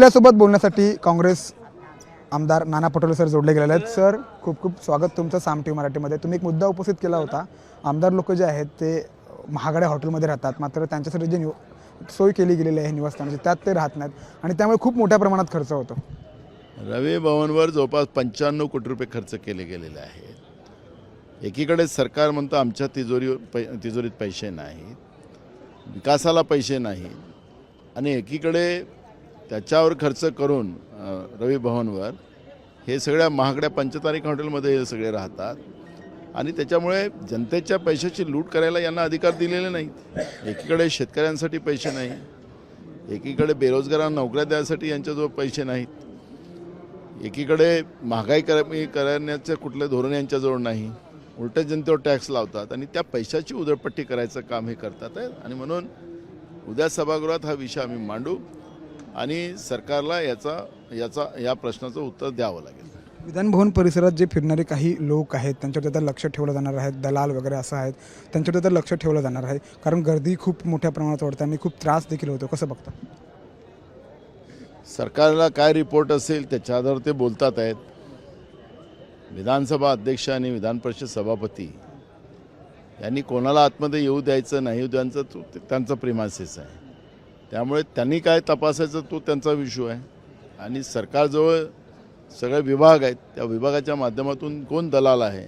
आपल्यासोबत बोलण्यासाठी काँग्रेस आमदार नाना पटोले सर जोडले गेलेले आहेत. सर खूप खूप स्वागत तुमचं साम टी मराठीमध्ये. तुम्ही एक मुद्दा उपस्थित केला होता. आमदार लोक जे आहेत ते महागड्या हॉटेलमध्ये राहतात. मात्र त्यांच्यासाठी जे निव सोय केली गेलेली आहे निवासस्थानाची त्यात ते राहत नाहीत. आणि त्यामुळे खूप मोठ्या प्रमाणात खर्च होतो. रवी भवनवर जवळपास पंच्याण्णव कोटी रुपये खर्च केले गेलेले आहेत. एकीकडे सरकार म्हणतं आमच्या तिजोरीवर पै तिजोरीत पैसे नाहीत. विकासाला पैसे नाहीत. आणि एकीकडे त्याच्यावर खर्च करून रवी भवनवर हे सगळ्या महागड्या पंचतारिक हॉटेलमध्ये हे सगळे राहतात. आणि त्याच्यामुळे जनतेच्या पैशाची लूट करायला यांना अधिकार दिलेले नाहीत. एकीकडे शेतकऱ्यांसाठी पैसे नाही एकीकडे बेरोजगारांना नोकऱ्या द्यायसाठी यांच्याजवळ पैसे नाहीत. एकीकडे महागाई कमी करण्याचं कुठलं धोरण यांच्याजवळ नाही. उलट जनतेवर टॅक्स लावतात आणि त्या पैशाची उधळपट्टी करायचं काम हे करतात. आणि म्हणून उद्या सभागृहात हा विषय आम्ही मांडू. आणि सरकारला याचा याचा या प्रश्नाचं उत्तर द्यावं लागेल. विधानभवन परिसरात जे फिरणारे काही लोक आहेत त्यांच्यावर त्याचं लक्ष ठेवलं जाणार आहे. दलाल वगैरे असं आहेत त्यांच्यावर त्याचं लक्ष ठेवलं जाणार आहे. कारण गर्दी खूप मोठ्या प्रमाणात वाढते आणि खूप त्रास देखील होतो. कसं बघता? सरकारला काय रिपोर्ट असेल त्याच्या आधार ते बोलतात आहेत. विधानसभा अध्यक्ष आणि विधान परिषद सभापती यांनी कोणाला आतमध्ये येऊ द्यायचं नाही येऊ द्यायचं त्यांचा प्रिमासिस आहे. त्यामुळे त्यांनी काय तपासायचं तो त्यांचा विषय आहे. आणि सरकारजवळ सगळे विभाग आहेत त्या विभागाच्या माध्यमातून कोण दलाल आहे?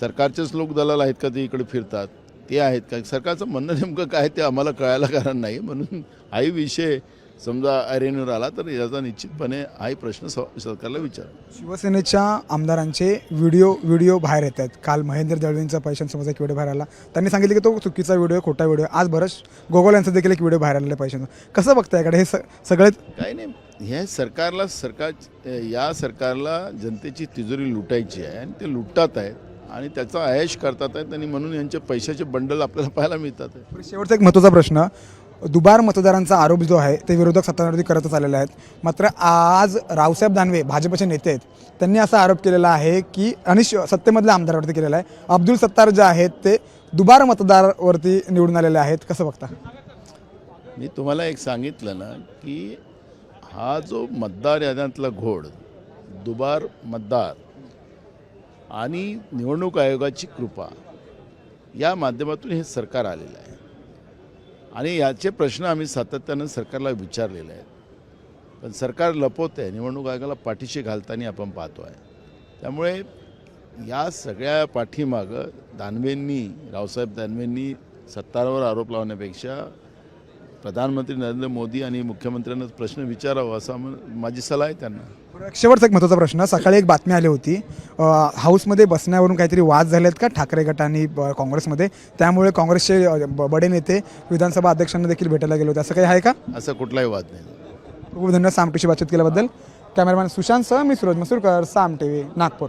सरकारचेच लोक दलाल आहेत का ते इकडे फिरतात? ते आहेत का? सरकारचं म्हणणं नेमकं काय ते आम्हाला कळायला कारण नाही. म्हणून हाही विषय समजा ऐरणीवर आला तर याचा निश्चितपणे हाही प्रश्न सरकारला विचार. शिवसेनेच्या आमदारांचे व्हिडिओ व्हिडिओ बाहेर येत आहेत काल महेंद्र दळवींचा पैशांसमोरचा एक व्हिडिओ बाहेर आला. त्यांनी सांगितलं की तो चुकीचा व्हिडिओ खोटा व्हिडिओ. आज बरंच गोगोल यांचा देखील एक व्हिडिओ बाहेर आलेला पैशांचा. कसं बघताय याकडे? हे स सगळे काही नाही. हे सरकारला सरकार या सरकारला जनतेची तिजोरी लुटायची आहे आणि ते लुटतात आहेत आणि त्याचा आयश करतात आहेत आणि म्हणून यांचे पैशाचे बंडल आपल्याला पाहायला मिळतात शेवटचा एक महत्त्वाचा प्रश्न. दुबार मतदारांचा आरोप जो आहे ते विरोधक सत्ताधारी करतच आलेले आहेत. मात्र आज रावसाहेब दानवे भाजपचे नेते आहेत त्यांनी असा आरोप केलेला आहे की आणि श- सत्तेमधल्या आमदारावरती केलेला आहे. अब्दुल सत्तार जे आहेत ते दुबार मतदारवरती निवडून आलेले आहेत. कसं बघता? मी तुम्हाला एक सांगितलं ना की हा जो मतदार याद्यातला घोड दुबार मतदार आणि निवडणूक आयोगाची कृपा या माध्यमातून हे सरकार आलेलं आहे. आणि याचे प्रश्न आम्ही सातत्यानं सरकारला विचारलेले आहेत. पण सरकार लपवत आहे निवडणूक आयोगाला पाठीशी घालताना आपण पाहतो आहे त्यामुळे या सगळ्या पाठीमागं दानवेंनी रावसाहेब दानवेंनी सत्तारावर आरोप लावण्यापेक्षा प्रधानमंत्री नरेंद्र मोदी आणि मुख्यमंत्र्यांना प्रश्न विचारावा असा माझी सलाह आहे त्यांना. शेवटचा एक महत्त्वाचा प्रश्न. सकाळी एक बातमी आली होती. हाऊसमध्ये बसण्यावरून काहीतरी वाद झालेत का? ठाकरे गट आणि ब- काँग्रेसमध्ये? त्यामुळे काँग्रेसचे बडे नेते विधानसभा अध्यक्षांना देखील भेटायला गेले होते. असं काही आहे का? असा कुठलाही वाद नाही. खूप धन्यवाद साम टीशी बातचीत केल्याबद्दल. कॅमेरामॅन सुशांत सह मी सुरज मसूरकर साम टी व्ही नागपूर.